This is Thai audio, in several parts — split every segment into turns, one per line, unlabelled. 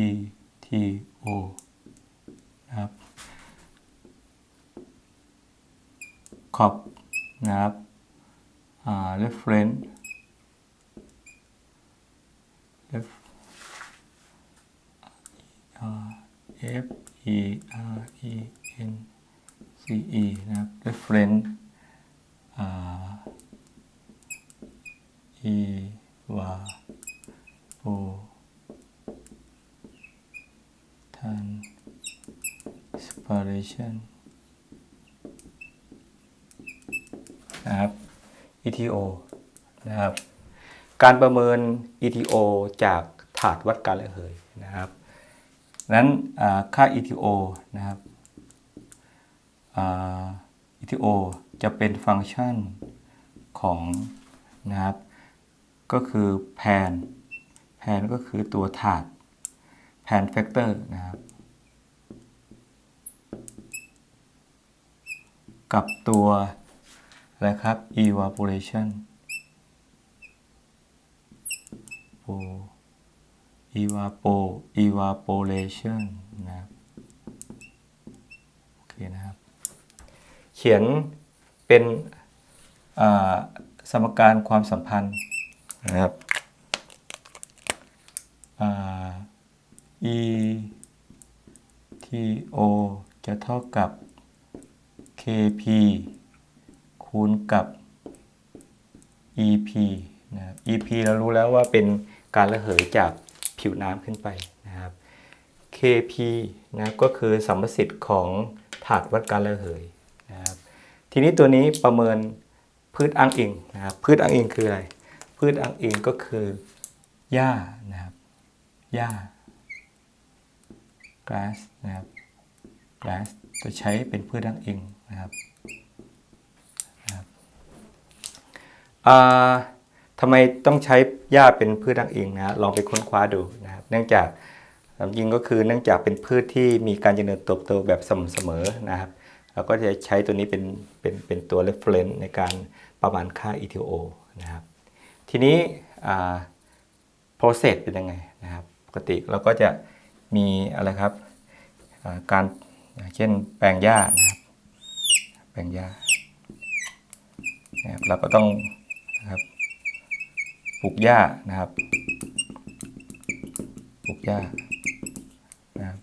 E T O นะครับ ขอบนะครับ reference F R F E R E N C E นะครับ reference E วาโอ ทัน inspiration นะครับ ETO นะครับ การประเมิน ETO จากถาดวัดการระเหยนะครับ นั้นค่า ETO นะครับ ETO จะเป็นฟังก์ชันของนะครับ ก็คือแพนแพนก็คือตัวถาด แพนแฟกเตอร์นะครับกับตัวอะไรครับ evaporation evapo evaporation นะครับโอเคนะครับ เขียนเป็นสมการความสัมพันธ์นะครับ e t o จะเท่ากับ kp คูณกับ ep นะครับ ep เรารู้แล้วว่าเป็นการระเหยจากผิวน้ำขึ้นไปนะครับ kp นะก็คือสัมประสิทธิ์ของถาดวัดการระเหยนะครับทีนี้ตัวนี้ประเมินพืชอ้างอิงนะครับพืชอ้างอิงคืออะไร พืชอ้างอิงก็คือหญ้านะครับหญ้า grass นะครับ grass จะใช้เป็นพืชอ้างอิงนะครับทำไมต้องใช้หญ้าเป็นพืชอ้างอิงนะลองไปค้นคว้าดูนะครับ เนื่องจากจริงก็คือเนื่องจากเป็นพืชที่มีการเจริญเติบโตแบบสม่ำเสมอนะครับเราก็จะใช้ตัวนี้เป็นเป็นเป็นตัว reference ในการประมาณค่า ETO นะครับ ทีนี้ process เป็นยังไงนะครับ ปกติเราก็จะ มีอะไรครับการเช่นแปลงหญ้านะครับแปลงหญ้านะครับเราก็ต้องนะครับปลูกหญ้านะครับปลูกหญ้านะครับ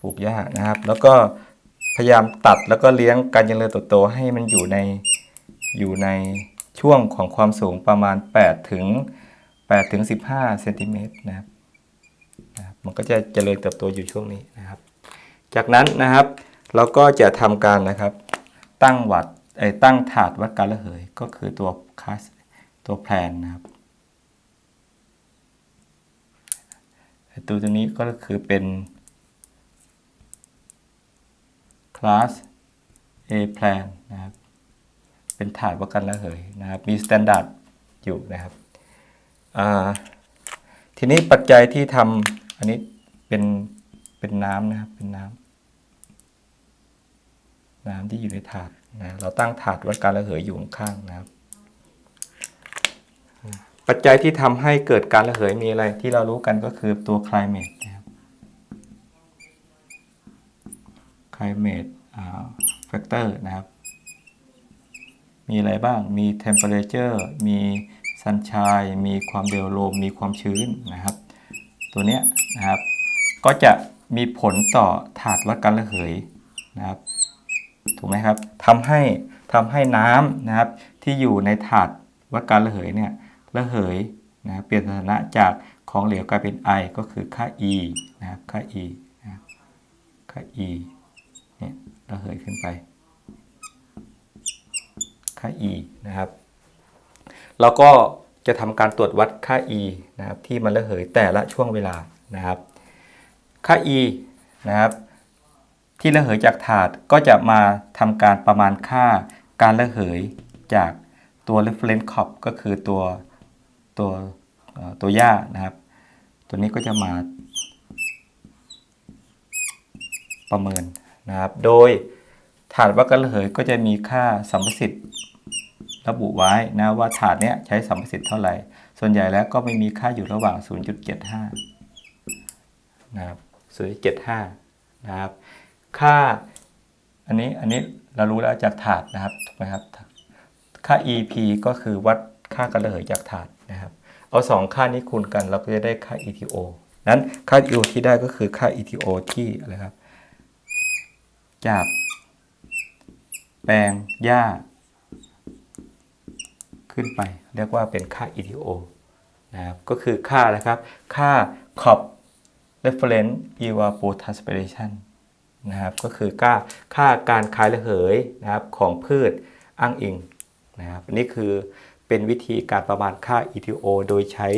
ปลูกหญ้านะครับ แล้วก็พยายามตัดแล้วก็เลี้ยงการเจริญเติบโตให้มันอยู่ในอยู่ในช่วงของความสูงประมาณ 8 ถึง 8ถึง15เซนติเมตรนะครับมันก็จะเจริญเติบโตอยู่ช่วงนี้นะครับ จากนั้นนะครับเราก็จะทำการนะครับ ตั้งวัดไอ้ตั้งถาดวัดการระเหยก็คือตัวคัสตัวแพลนนะครับตัวตัวนี้ก็คือเป็น class A plan นะครับ เป็นถาดวัดการระเหยนะครับ มี standard อยู่นะครับ ทีนี้ปัจจัยที่ทำอันนี้เป็นเป็นน้ำนะครับเป็นน้ำน้ำที่อยู่ในถาดนะเราตั้งถาดวัดการระเหยอยู่ข้างนะครับ ปัจจัยที่ทำให้เกิดการระเหยมีอะไรที่เรารู้กันก็คือตัว climate นะครับ climate อ่า factor นะครับ มีอะไรบ้างมี temperature มี sunshine มีความเร็วลมมีความชื้นนะครับ ตัวเนี้ยนะครับ ก็จะมีผลต่อถาดวัดการระเหยนะครับ ถูกไหมครับทำให้ทำให้น้ำนะครับที่อยู่ในถาดวัดการระเหยเนี่ยระเหยนะเปลี่ยนสถานะจากของเหลวกลายเป็นไอก็คือค่า e นะครับค่า e นะค่า e เนี่ยระเหยขึ้นไป ค่า e นะครับเราก็ จะทำการตรวจวัดค่า e นะครับที่มันระเหยแต่ละช่วงเวลานะครับ ค่า e นะครับ ที่ระเหยจากถาดก็จะมาทำการประมาณค่าการระเหยจากตัว reference crop ก็คือตัวตัวตัวหญ้านะครับ ตัวนี้ก็จะมาประเมินนะครับ โดยถาดวัดการระเหยก็จะมีค่าสัมประสิทธิ์ ระบุไว้นะว่าถาดเนี้ยใช้สัมประสิทธิ์เท่าไหร่ ส่วนใหญ่แล้วก็ไม่มีค่าอยู่ระหว่าง 0.75 นะครับ 0.75 นะครับ ค่าอันนี้อันนี้เรารู้แล้วจากถาดนะครับถูกไหมครับ ค่า EP ก็คือวัดค่ากระเหยจากถาดนะครับ เอาสองค่านี้คูณกันเราก็จะได้ค่า ETO นั้นค่า ETO ที่ได้ก็คือค่า ETO ที่อะไรครับ จากแปลงหญ้า ขึ้นไป เรียกว่าเป็นค่า ETO นะครับก็คือค่านะครับค่า COP reference evapotranspiration นะครับก็คือค่าค่าการคายระเหยนะครับของพืชอ้างอิงนะครับอันนี่คือเป็นวิธีการประมาณค่า ETO โดยใช้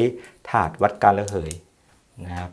ถาดวัดการระเหยนะครับ